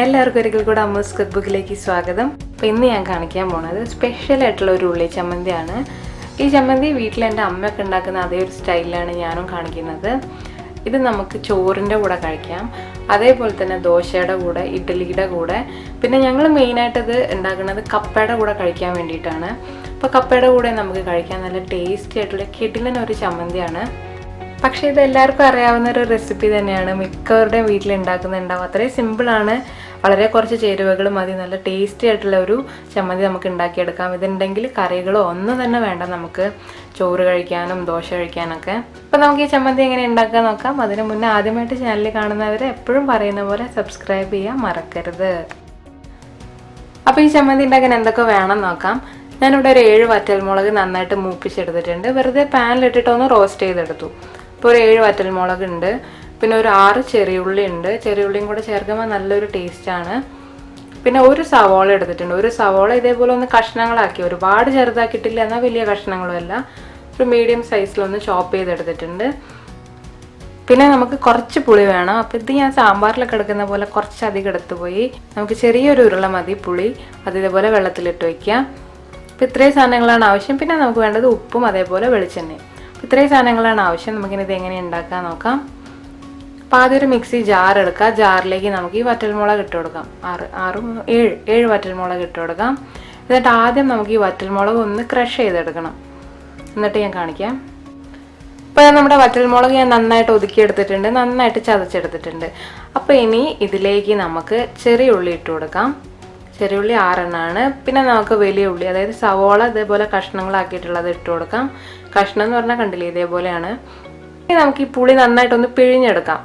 എല്ലാവർക്കും ഒരിക്കൽ കൂടെ അമ്മൂസ് കുക്ക് ബുക്കിലേക്ക് സ്വാഗതം. അപ്പോൾ ഇന്ന് ഞാൻ കാണിക്കാൻ പോണത് സ്പെഷ്യൽ ആയിട്ടുള്ള ഒരു ഉള്ളി ചമ്മന്തിയാണ്. ഈ ചമ്മന്തി വീട്ടിൽ എന്റെ അമ്മയൊക്കെ ഉണ്ടാക്കുന്ന അതേ ഒരു സ്റ്റൈലിലാണ് ഞാനും കാണിക്കുന്നത്. ഇത് നമുക്ക് ചോറിന്റെ കൂടെ കഴിക്കാം. അതേപോലെ തന്നെ ദോശയുടെ കൂടെ ഇഡ്ഡലിയുടെ കൂടെ. പിന്നെ ഞങ്ങൾ മെയിനായിട്ട് ഇത് ഉണ്ടാക്കുന്നത് കപ്പയുടെ കൂടെ കഴിക്കാൻ വേണ്ടിയിട്ടാണ്. അപ്പോൾ കപ്പയുടെ കൂടെ നമുക്ക് കഴിക്കാൻ നല്ല ടേസ്റ്റി ആയിട്ടുള്ള ഒരു ചമ്മന്തിയാണ്. പക്ഷേ ഇത് എല്ലാവർക്കും അറിയാവുന്ന ഒരു റെസിപ്പി തന്നെയാണ്. മിക്കവരുടെയും വീട്ടിൽ ഉണ്ടാക്കുന്നുണ്ടാവും അത്രയും സിമ്പിളാണ് വളരെ കുറച്ച് ചേരുവകൾ മതി നല്ല ടേസ്റ്റി ആയിട്ടുള്ള ഒരു ചമ്മന്തി നമുക്ക് ഉണ്ടാക്കിയെടുക്കാം. ഇതുണ്ടെങ്കിൽ കറികളോ ഒന്നും തന്നെ വേണ്ട നമുക്ക് ചോറ് കഴിക്കാനും ദോശ കഴിക്കാനൊക്കെ. അപ്പോൾ നമുക്ക് ഈ ചമ്മന്തി എങ്ങനെ ഉണ്ടാക്കാൻ നോക്കാം. അതിന് മുന്നേ ആദ്യമായിട്ട് ചാനലിൽ കാണുന്നവർ എപ്പോഴും പറയുന്ന പോലെ സബ്സ്ക്രൈബ് ചെയ്യാൻ മറക്കരുത്. അപ്പോൾ ഈ ചമ്മന്തി ഉണ്ടാക്കാൻ എന്തൊക്കെ വേണം നോക്കാം. ഞാനിവിടെ ഒരു ഏഴ് വറ്റൽമുളക് നന്നായിട്ട് മൂപ്പിച്ചെടുത്തിട്ടുണ്ട്. വെറുതെ പാനിലിട്ടിട്ട് ഒന്ന് റോസ്റ്റ് ചെയ്തെടുത്തു. ഇപ്പോൾ ഒരു ഏഴ് വറ്റൽമുളക് ഉണ്ട് പിന്നെ ഒരു ആറ് ചെറിയുള്ളി ഉണ്ട്. ചെറിയുള്ളിയും കൂടെ ചേർക്കുമ്പോൾ നല്ലൊരു ടേസ്റ്റാണ് പിന്നെ ഒരു സവോള എടുത്തിട്ടുണ്ട്. ഒരു സവോള ഇതേപോലെ ഒന്ന് കഷ്ണങ്ങളാക്കി. ഒരുപാട് ചെറുതാക്കിയിട്ടില്ല എന്നാൽ വലിയ കഷ്ണങ്ങളും അല്ല ഒരു മീഡിയം സൈസിലൊന്ന് ചോപ്പ് ചെയ്തെടുത്തിട്ടുണ്ട്. പിന്നെ നമുക്ക് കുറച്ച് പുളി വേണം. അപ്പോൾ ഇത് ഞാൻ സാമ്പാറിലൊക്കെ എടുക്കുന്ന പോലെ കുറച്ചധികം എടുത്തു പോയി. നമുക്ക് ചെറിയൊരു ഉരുള മതി പുളി. അത് ഇതേപോലെ വെള്ളത്തിലിട്ട് വയ്ക്കുക. അപ്പോൾ ഇത്രയും സാധനങ്ങളാണ് ആവശ്യം. പിന്നെ നമുക്ക് വേണ്ടത് ഉപ്പും അതേപോലെ വെളിച്ചെണ്ണയും. അപ്പോൾ ഇത്രയും സാധനങ്ങളാണ് ആവശ്യം. നമുക്കിനി ഇത് എങ്ങനെ ഉണ്ടാക്കാൻ നോക്കാം. അപ്പോൾ ആദ്യം ഒരു മിക്സി ജാർ എടുക്കുക. ജാറിലേക്ക് നമുക്ക് ഈ വറ്റൽമുളക് ഇട്ട് കൊടുക്കാം. ആറ് ആറ് ഏഴ് ഏഴ് വറ്റൽമുളക് ഇട്ട് കൊടുക്കാം. എന്നിട്ട് ആദ്യം നമുക്ക് ഈ വറ്റൽമുളക് ഒന്ന് ക്രഷ് ചെയ്തെടുക്കണം. എന്നിട്ട് ഞാൻ കാണിക്കാം. ഇപ്പോൾ നമ്മുടെ വറ്റൽമുളക് ഞാൻ നന്നായിട്ട് ഒതുക്കിയെടുത്തിട്ടുണ്ട്. നന്നായിട്ട് ചതച്ചെടുത്തിട്ടുണ്ട്. അപ്പോൾ ഇനി ഇതിലേക്ക് നമുക്ക് ചെറിയ ഉള്ളി ഇട്ട് കൊടുക്കാം. ചെറിയ ഉള്ളി ആറെണ്ണമാണ് പിന്നെ നമുക്ക് വലിയ ഉള്ളി അതായത് സവോള ഇതേപോലെ കഷ്ണങ്ങളാക്കിയിട്ടുള്ളത് ഇട്ട് കൊടുക്കാം. കഷ്ണം എന്ന് പറഞ്ഞാൽ കണ്ടില്ലേ ഇതേപോലെയാണ്. ഇനി നമുക്ക് ഈ പുളി നന്നായിട്ടൊന്ന് പിഴിഞ്ഞെടുക്കാം.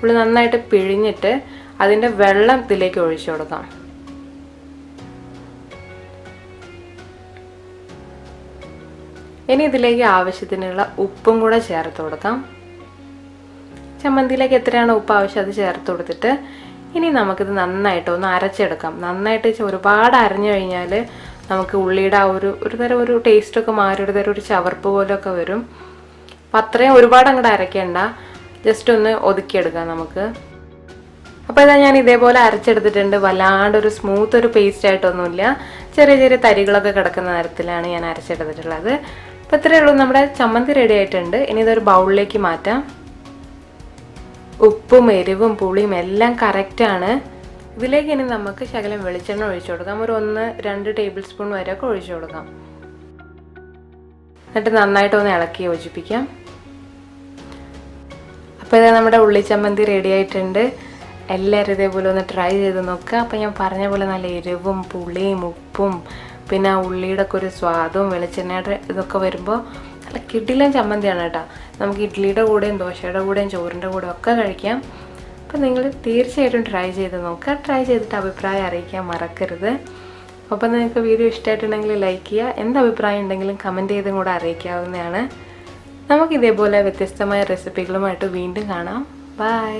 പുളി നന്നായിട്ട് പിഴിഞ്ഞിട്ട് അതിന്റെ വെള്ളം ഇതിലേക്ക് ഒഴിച്ചു കൊടുക്കാം. ഇനി ഇതിലേക്ക് ആവശ്യത്തിനുള്ള ഉപ്പും കൂടെ ചേർത്ത് കൊടുക്കാം. ചമ്മന്തിയിലേക്ക് എത്രയാണ് ഉപ്പ് ആവശ്യം അത് ചേർത്ത് കൊടുത്തിട്ട് ഇനി നമുക്കിത് നന്നായിട്ട് ഒന്ന് അരച്ചെടുക്കാം. നന്നായിട്ട് ഒരുപാട് അരഞ്ഞു കഴിഞ്ഞാൽ നമുക്ക് ഉള്ളിയുടെ ആ ഒരു ഒരു തരം ഒരു ടേസ്റ്റൊക്കെ മാറി ഒരു തരം ഒരു ചവർപ്പ് പോലെയൊക്കെ വരും. അപ്പം അത്രയും ഒരുപാട് അങ്ങോട്ട് അരയ്ക്കേണ്ട. ജസ്റ്റ് ഒന്ന് ഒതുക്കിയെടുക്കാം നമുക്ക്. അപ്പോൾ ഇതാ ഞാൻ ഇതേപോലെ അരച്ചെടുത്തിട്ടുണ്ട്. വല്ലാണ്ട് ഒരു സ്മൂത്ത് ഒരു പേസ്റ്റ് ആയിട്ടൊന്നുമില്ല. ചെറിയ ചെറിയ തരികളൊക്കെ കിടക്കുന്ന തരത്തിലാണ് ഞാൻ അരച്ചെടുത്തിട്ടുള്ളത്. അപ്പോൾ ഇത്രയേ ഉള്ളൂ. നമ്മുടെ ചമ്മന്തി റെഡി ആയിട്ടുണ്ട്. ഇനി ഇതൊരു ബൗളിലേക്ക് മാറ്റാം. ഉപ്പും എരിവും പുളിയും എല്ലാം കറക്റ്റാണ് ഇതിലേക്ക് ഇനി നമുക്ക് ശകലം വെളിച്ചെണ്ണ ഒഴിച്ചു കൊടുക്കാം. ഒരു ഒന്ന് രണ്ട് ടേബിൾ സ്പൂൺ വരെയൊക്കെ ഒഴിച്ചു കൊടുക്കാം. എന്നിട്ട് നന്നായിട്ടൊന്ന് ഇളക്കി യോജിപ്പിക്കാം. അപ്പോൾ ഇത് നമ്മുടെ ഉള്ളിച്ചമ്മന്തി റെഡി ആയിട്ടുണ്ട്. എല്ലാവരും ഇതേപോലെ ഒന്ന് ട്രൈ ചെയ്ത് നോക്കുക അപ്പോൾ ഞാൻ പറഞ്ഞ പോലെ നല്ല എരിവും പുളിയും ഉപ്പും പിന്നെ ആ ഉള്ളിയുടെ ഒക്കെ ഒരു സ്വാദും വെളിച്ചെണ്ണയുടെ ഇതൊക്കെ വരുമ്പോൾ നല്ല കിടിലൻ ചമ്മന്തിയാണ് കേട്ടോ. നമുക്ക് ഇഡ്ഡലിയുടെ കൂടെയും ദോശയുടെ കൂടെയും ചോറിന്റെ കൂടെയും ഒക്കെ കഴിക്കാം. അപ്പം നിങ്ങൾ തീർച്ചയായിട്ടും ട്രൈ ചെയ്ത് നോക്കുക ട്രൈ ചെയ്തിട്ട് അഭിപ്രായം അറിയിക്കാൻ മറക്കരുത്. അപ്പം നിങ്ങൾക്ക് വീഡിയോ ഇഷ്ടമായിട്ടുണ്ടെങ്കിൽ ലൈക്ക് ചെയ്യുക. എന്ത് അഭിപ്രായം ഉണ്ടെങ്കിലും കമന്റ് ചെയ്തും കൂടെ അറിയിക്കാവുന്നതാണ്. നമുക്ക് ഇതേപോലെ വ്യത്യസ്തമായ റെസിപ്പികളുമായിട്ട് വീണ്ടും കാണാം. ബൈ